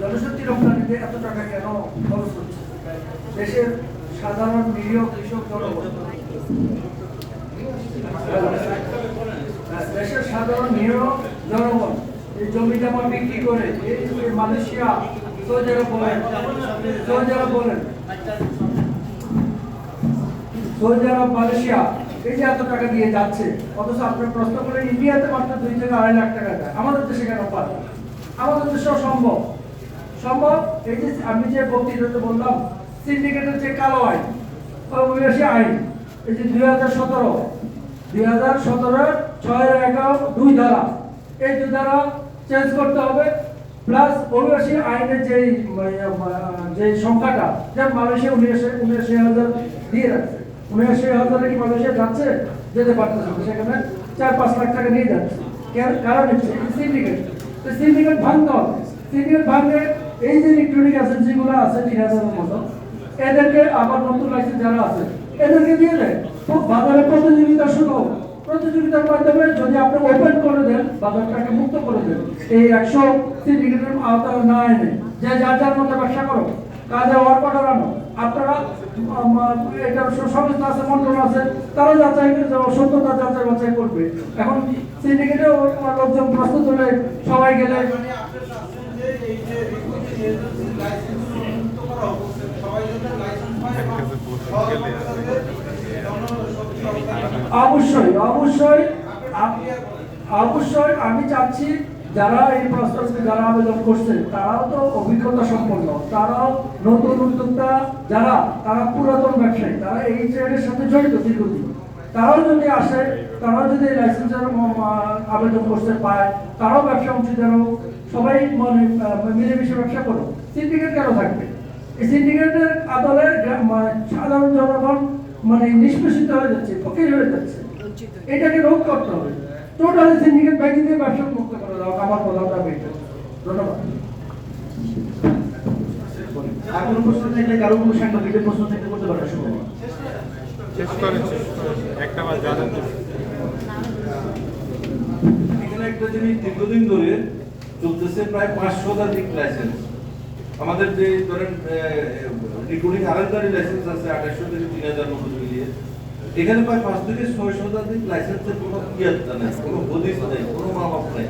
জনশক্তি রপ্তানিতে এত টাকা কেন খরচ হচ্ছে? দেশের সাধারণ নিরীহ কৃষক দেশের সাধারণ নিরীহ জনগণ, এই জমি জমা বিক্রি করে? এই মালয়েশিয়া আমাদের দেশে কেন পান আমাদের দেশেও সম্ভব। সম্ভব? এই যে আমি যে বক্তৃতাতে বললাম সিন্ডিকেটের যে কালো আইন, অভিবাসী আইন। এই যে দুই হাজার সতেরো, দুই হাজার সতেরোর ছয়, এগারো, দুই ধারা। এই দুই ধারা চেঞ্জ করতে হবে প্লাস অভিবাসী আইনের যে যে সংখ্যাটা, যে মালয়েশিয়া উনিশে, উনিশি হাজার দিয়ে রাখছে উনিশি হাজারে কি মালয়েশিয়া যাচ্ছে? যেতে পারতেছে। সেখানে চার, পাঁচ লাখ টাকা নিয়ে যাচ্ছে। কারণ হচ্ছে সিন্ডিকেট তো সিন্ডিকেট ভাঙতে হবে। সিন্ডিকেট ভাঙলে এই যে ইলেকট্রনিক এজেন্সিগুলো আছে তিন হাজারের মতো, এদেরকে আবার নতুন লাইসেন্স যারা আছে, এদেরকে দিয়ে দেয় বাজারে প্রতিযোগিতা শুরু। প্রতিযোগিতার মাধ্যমে যদি আপনি ওপেন করে দেন, বাজারটাকে মুক্ত করে দেন, এই একশো সিন্ডিকেটের আওতায় না এনে, যে যার যার মতো ব্যবসা করো, কাজে ওয়ার্ক অর্ডার আপনারা এটা সংস্থা আছে, মন্ত্রণ আছে, তারা যাচাই সত্যতা যাচাই বাছাই করবে এখন সিন্ডিকেটেও লোকজন প্রস্তুত হলে সবাই গেলে এই যে অবশ্যই অবশ্যই অবশ্যই আমি চাচ্ছি যারা এই প্রস্তাবে যারা আবেদন করছে, তারাও তো অভিজ্ঞতা সম্পন্ন, তারাও নতুন উদ্যোক্তা যারা, তারা পুরাতন ব্যবসায়ী, তারা এই ট্রেডের সাথে জড়িত দীর্ঘদিন। তারাও যদি আসে, তারাও যদি লাইসেন্সের আবেদন করতে পায়, তারাও ব্যবসা অংশীদার হোক সবাই মানে মিলেমিশে ব্যবসা করো সিন্ডিকেট কেন থাকবে? এই সিন্ডিকেটের আদলে সাধারণ জনগণ মানে নিষ্পেষিত হয়ে যাচ্ছে ফকির হয়ে যাচ্ছে। এটাকে রোধ করতে হবে। টোটালি সিন্ডিকেট ব্যাংকিং দিয়ে ব্যবসা মুক্ত করে দাও আমার প্রধান দাবি ধন্যবাদ। আর কোনো প্রশ্ন থাকলে কারও কোনো সাংবাদিকের প্রশ্ন থাকলে করতে পারে শুনুন শেষ করেন একটা বার জানেন এখানে একটা জিনিস দীর্ঘদিন ধরে চলতেছে প্রায় পাঁচশো শতাধিক লাইসেন্স আমাদের যে ধরেন রিক্রুটিং আরেকদারি লাইসেন্স আছে আঠাশশো থেকে তিন হাজার মতো মিলিয়ে এখানে প্রায় পাঁচ থেকে ছয় শতাধিক লাইসেন্সের কোনো ইয়াত্তা নেই, কোনো হদিস নেই, কোনো মা বাপ নেই,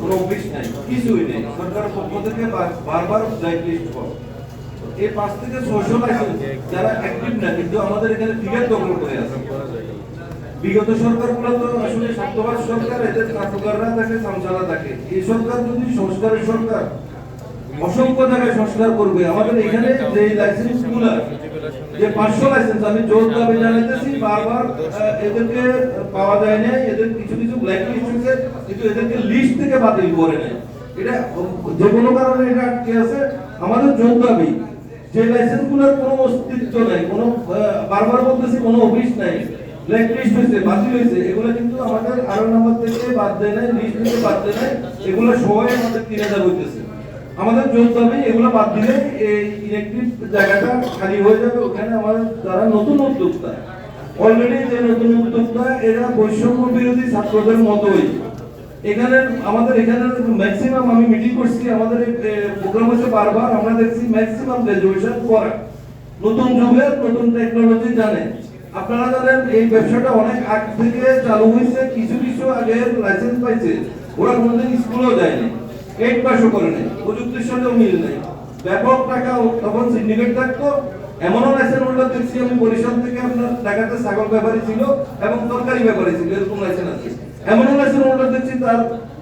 কোনো অফিস নেই, কিছুই নেই। সরকারের পক্ষ থেকে বারবার ব্ল্যাক লিস্ট করো এই পাঁচ থেকে ছয়শো লাইসেন্স যারা অ্যাক্টিভ না, কিন্তু আমাদের এখানে ফিগার দখল করে আছে। বিগত সরকারগুলো তো আসলে সত্যবাদ সরকার, এদের কাঠুকাররা থাকে সামসারা থাকে। এই সরকার যদি সংস্কারের সরকার, অসংখ্য জায়গায় সংস্কার করবে। আমাদের এখানে যে লাইসেন্সগুলা যে পাঁচশো লাইসেন্স আমি জোর দাবি জানাইতেছি, বারবার এদেরকে পাওয়া যায় না এদের কিছু কিছু ব্ল্যাক লিস্ট হয়েছে, কিন্তু এদেরকে লিস্ট থেকে বাতিল করে নেয় এটা যে কোনো কারণে এটা আছে? আমাদের জোর দাবি। যে লাইসেন্সগুলোর কোনো অস্তিত্ব নাই, কোনো বারবার বলতেছি কোনো অফিস নাই। হয়েছে হয়েছে, এগুলো কিন্তু আমাদের আরও নাম্বার থেকে বাদ দেয় নাই লিস্ট থেকে বাদ দেয় নাই, এগুলো সবাই আমাদের তিন হাজার দাবি, এগুলো বাদ দিলে এই ইলেকট্রিক জায়গাটা খালি হয়ে যাবে, ওখানে আমাদের যারা নতুন উদ্যোক্তা অলরেডি যে নতুন উদ্যোক্তা, এরা বৈষম্য বিরোধী ছাত্রদের মতোই। এখানে আমাদের, এখানে ম্যাক্সিমাম আমি মিটিং করছি, আমাদের প্রোগ্রাম হচ্ছে বারবার, আমরা দেখছি ম্যাক্সিমাম গ্রাজুয়েশন করা নতুন যুগের নতুন টেকনোলজি জানে। আপনারা জানেন, এই ব্যবসাটা অনেক আগ থেকে চালু হয়েছে, কিছু কিছু আগে লাইসেন্স পাইছে। ওরা কোনোদিন স্কুলেও যায়নি এইট পাসও করে নাই প্রযুক্তির সঙ্গেও মিল নেই। ব্যাপক টাকা তখন সিন্ডিকেট থাকতো, এমনও লাইসেন্স হোল্ডার দেখছি, আমি বরিশাল থেকে আপনার ঢাকাতে ছাগল ব্যাপারী ছিল এবং তরকারি ব্যাপারী ছিল, এরকম লাইসেন্স আছে। এমনও লাইসেন্স হোল্ডার দেখছি, তার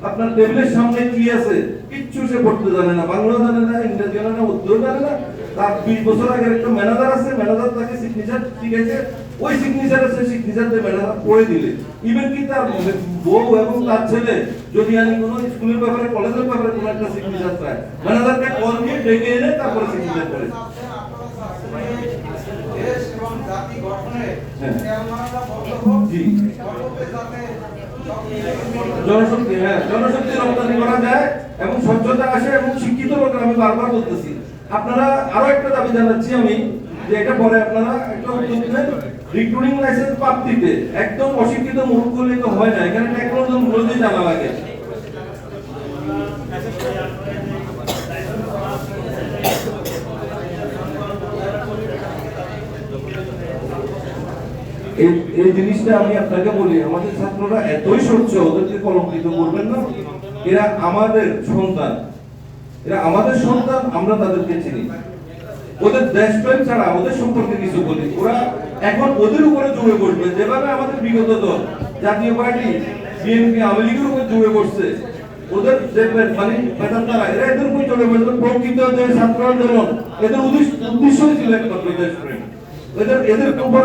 আপনার টেবিলের সামনে কি আছে, কিচ্ছু সে পড়তে জানে না বাংলা জানে না ইংরেজি জানে না উর্দু জানে না। তার বিশ বছর আগের একটা ম্যানেজার আছে ম্যানেজার তাকে সিগনেচার শিখেছে ওই সিগনেচার সিগনেচার দিলে। ইভেন কি তার বউ এবং তার ছেলে, যদি আমি স্কুলের ব্যাপারে, কলেজের ব্যাপারে একটা সিগনেচার চায় দিয়ে ডেকে এনে তারপরে সিগনেচার করে। জনশক্তি হ্যাঁ জনশক্তি রপ্তানি করা যায় এবং স্বচ্ছতা আসে এবং শিক্ষিত লোকের, আমি বারবার বলতেছি। আপনারা আরও একটা দাবি জানাচ্ছি আমি, যে এটা পরে আপনারা একটা উদ্যোগ নেন। রিক্রুটিং লাইসেন্স প্রাপ্তিতে একদম অশিক্ষিত মূর্খ তো হয় না, এখানে টেকনোলজি মূলত জানা লাগে। এই জিনিসটা আমি আপনাকে বলি, আমাদের ছাত্ররা এতই সহ্য ওদেরকে কলঙ্কিত করবেন না, এরা আমাদের সন্তান। এরা আমাদের সন্তান, আমরা তাদেরকে চিনি। ওদের দেশপ্রেম ছাড়া ওদের সম্পর্কে কিছু বলি ওরা এখন ওদের উপরে জুড়ে বসবে। যেভাবে আমাদের বিগত দল, জাতীয় পার্টি বিএনপি আওয়ামী লীগের উপর জুড়ে বসছে, ওদের যে মানে বেদান্তারা, এরা এদের উপর জুড়ে বসবে। প্রকৃত যে ছাত্র আন্দোলন, এদের উদ্দেশ্য ছিল একমাত্র দেশপ্রেম। এদের এদের উপর